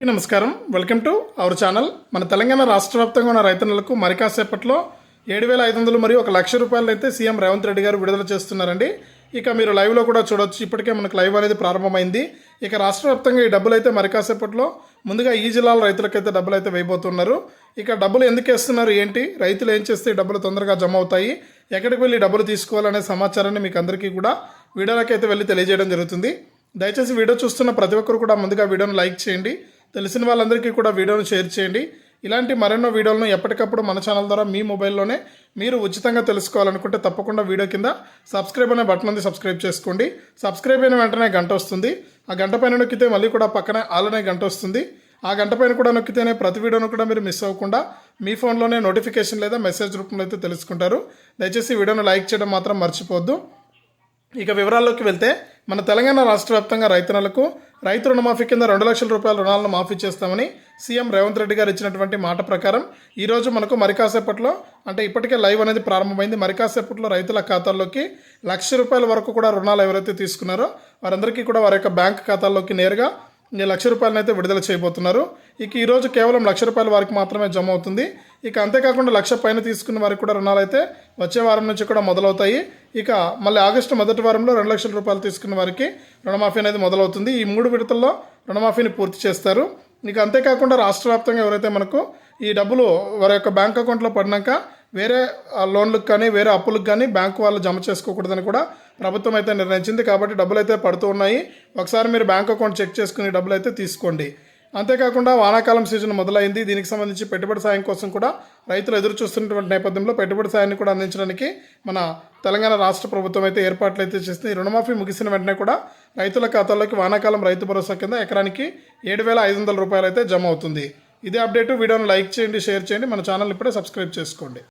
నమస్కారం. Welcome to our channel. మన తెలంగాణ రాష్ట్ర వ్యాప్తంగా ఉన్న రైతన్నలకు మరి కాసేపట్లో ఏడు వేల ఐదు వందలు మరియు ఒక లక్ష రూపాయలు అయితే సీఎం రేవంత్ రెడ్డి గారు విడుదల చేస్తున్నారండి. ఇక మీరు లైవ్లో కూడా చూడొచ్చు. ఇప్పటికే మనకు లైవ్ అనేది ప్రారంభమైంది. ఇక రాష్ట్ర వ్యాప్తంగా ఈ డబ్బులు అయితే మరి కాసేపట్లో ముందుగా ఈ జిల్లాల రైతులకైతే డబ్బులు అయితే వేయబోతున్నారు. ఇక డబ్బులు ఎందుకు వేస్తున్నారు ఏంటి? రైతులు ఏం చేస్తే డబ్బులు తొందరగా జమ అవుతాయి? ఎక్కడికి వెళ్ళి డబ్బులు తీసుకోవాలనే సమాచారాన్ని మీకు అందరికీ కూడా వీడియోలకైతే వెళ్ళి తెలియజేయడం జరుగుతుంది. దయచేసి వీడియో చూస్తున్న ప్రతి ఒక్కరు కూడా ముందుగా వీడియోను లైక్ చేయండి. తెలిసిన వాళ్ళందరికీ కూడా వీడియోను షేర్ చేయండి. ఇలాంటి మరెన్నో వీడియోలను ఎప్పటికప్పుడు మన ఛానల్ ద్వారా మీ మొబైల్లోనే మీరు ఉచితంగా తెలుసుకోవాలనుకుంటే తప్పకుండా వీడియో కింద సబ్స్క్రైబ్ అనే బటన్ ఉంది సబ్స్క్రైబ్ చేసుకోండి. సబ్స్క్రైబ్ అయిన వెంటనే గంట వస్తుంది. ఆ గంట పైన నొక్కితే మళ్ళీ కూడా పక్కనే ఆలనే గంట వస్తుంది. ఆ గంట పైన కూడా నొక్కితేనే ప్రతి వీడియోను కూడా మీరు మిస్ అవ్వకుండా మీ ఫోన్లోనే నోటిఫికేషన్ లేదా మెసేజ్ రూపంలో అయితే తెలుసుకుంటారు. దయచేసి వీడియోను లైక్ చేయడం మాత్రం మర్చిపోద్దు ఇక వివరాల్లోకి వెళ్తే మన తెలంగాణ రాష్ట్ర వ్యాప్తంగా రైతన్నలకు రైతు రుణమాఫీ కింద రెండు లక్షల రూపాయల రుణాలను మాఫీ చేస్తామని సీఎం రేవంత్ రెడ్డి గారు ఇచ్చినటువంటి మాట ప్రకారం ఈరోజు మనకు మరికాసేపట్లో అంటే ఇప్పటికే లైవ్ అనేది ప్రారంభమైంది మరికాసేపట్లో రైతుల ఖాతాల్లోకి లక్ష రూపాయల వరకు కూడా రుణాలు ఎవరైతే తీసుకున్నారో వారందరికీ కూడా వారి యొక్క బ్యాంక్ ఖాతాల్లోకి నేరుగా ఈ లక్ష రూపాయలను అయితే విడుదల చేయబోతున్నారు. ఇక ఈరోజు కేవలం లక్ష రూపాయల వారికి మాత్రమే జమ అవుతుంది. ఇక అంతేకాకుండా లక్ష పైన తీసుకున్న వారికి కూడా రుణాలు అయితే వచ్చే వారం నుంచి కూడా మొదలవుతాయి. ఇక మళ్ళీ ఆగస్టు మొదటి వారంలో రెండు లక్షల రూపాయలు తీసుకున్న వారికి రుణమాఫీ అనేది మొదలవుతుంది. ఈ మూడు విడతల్లో రుణమాఫీని పూర్తి చేస్తారు. ఇక అంతేకాకుండా రాష్ట్ర వ్యాప్తంగా ఎవరైతే మనకు ఈ డబ్బులు వారి యొక్క బ్యాంక్ అకౌంట్లో పడినాక వేరే లోన్లకు కానీ వేరే అప్పులకు కానీ బ్యాంకు వాళ్ళు జమ చేసుకోకూడదని కూడా ప్రభుత్వం అయితే నిర్ణయించింది. కాబట్టి డబ్బులు అయితే పడుతూ ఉన్నాయి. ఒకసారి మీరు బ్యాంక్ అకౌంట్ చెక్ చేసుకుని డబ్బులు అయితే తీసుకోండి. అంతేకాకుండా వానాకాలం సీజన్ మొదలైంది. దీనికి సంబంధించి పెట్టుబడి సాయం కోసం కూడా రైతులు ఎదురు చూస్తున్నటువంటి నేపథ్యంలో పెట్టుబడి సాయాన్ని కూడా అందించడానికి మన తెలంగాణ రాష్ట్ర ప్రభుత్వం అయితే ఏర్పాట్లు అయితే చేస్తుంది రుణమాఫీ ముగిసిన వెంటనే కూడా రైతుల ఖాతాల్లోకి వానాకాలం రైతు భరోసా కింద ఎకరానికి ఏడు వేల ఐదు వందల రూపాయలు అయితే జమ అవుతుంది. ఇదే అప్డేట్. వీడియోను లైక్ చేయండి షేర్ చేయండి. మన ఛానల్ ఇప్పుడే సబ్స్క్రైబ్ చేసుకోండి.